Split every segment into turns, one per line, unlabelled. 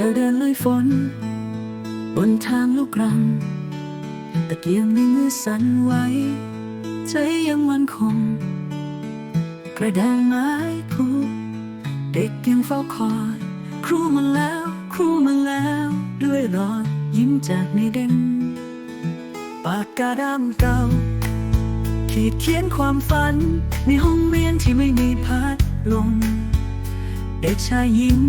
ธอเดินลุยฝน บนทางลูกรัง ตะเกียงในมือสั่นไหวใจยังมั่นคง กระดานไม้ผูกเด็กยังเฝ้าคอย ครูมาแล้ว ครูมาแล้ว ด้วยรอยยิ้มจากในเด้งปากกาดำเก่า ขีดเขียนความฝัน ในห้องเรียนที่ไม่มีพัดลมเด็กชายยิ้ม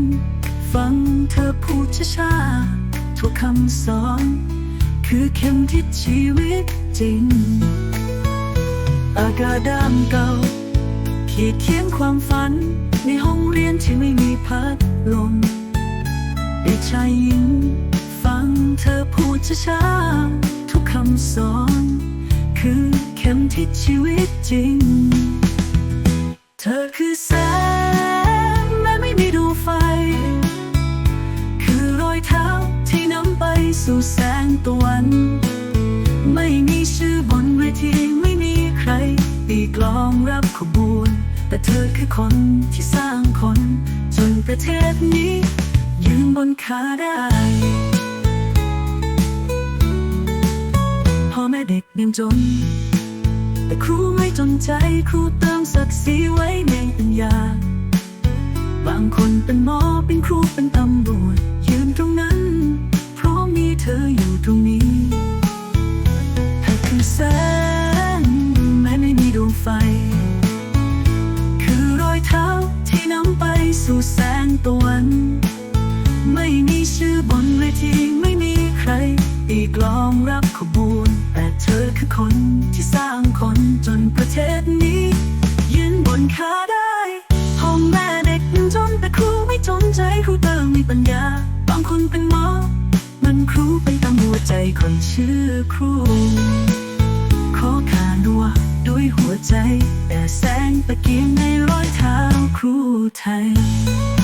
ฟังเธอพูดช้าๆทุกคำสอน คือเข็มทิศชีวิตจริง อากาศดำเก่า ขีดเขียนความฝัน ในห้องเรียนที่ไม่มีพัดลมเด็กชายยิ้มฟังเธอพูดช้าๆทุกคำสอน คือเข็มทิศชีวิตจริง สู่แสงตะวัน ไม่มีชื่อบนเวทีไม่มีใครตีกลองรับขบวน แต่เธอคือคนที่สร้างคน จนประเทศนี้ ยืนบนขาได้พ่อแม่เด็กเรียจน แต่ครูไม่จนใจครูเติมศักดิ์ศรีไว้ในปัญญาบางคนเป็นหมอเป็นครูเสู่แสงตะวัน ไม่มีชื่อบนเวทีไม่มีใคร อีกลองรับขบวน แต่เธอคือคนที่สร้างคนจนประเทศนี้ ยืนบนขาได้พ่อแม่เด็กจนแต่ครูไม่จนใจครูเติมมีปัญญา บางคนเป็นหมอมันครูเป็นตำรวใจคนชื่อครู ขอขานัวด้วยหัวใจ แต่แสงตะเกียงในรอยเท้า ครูไทย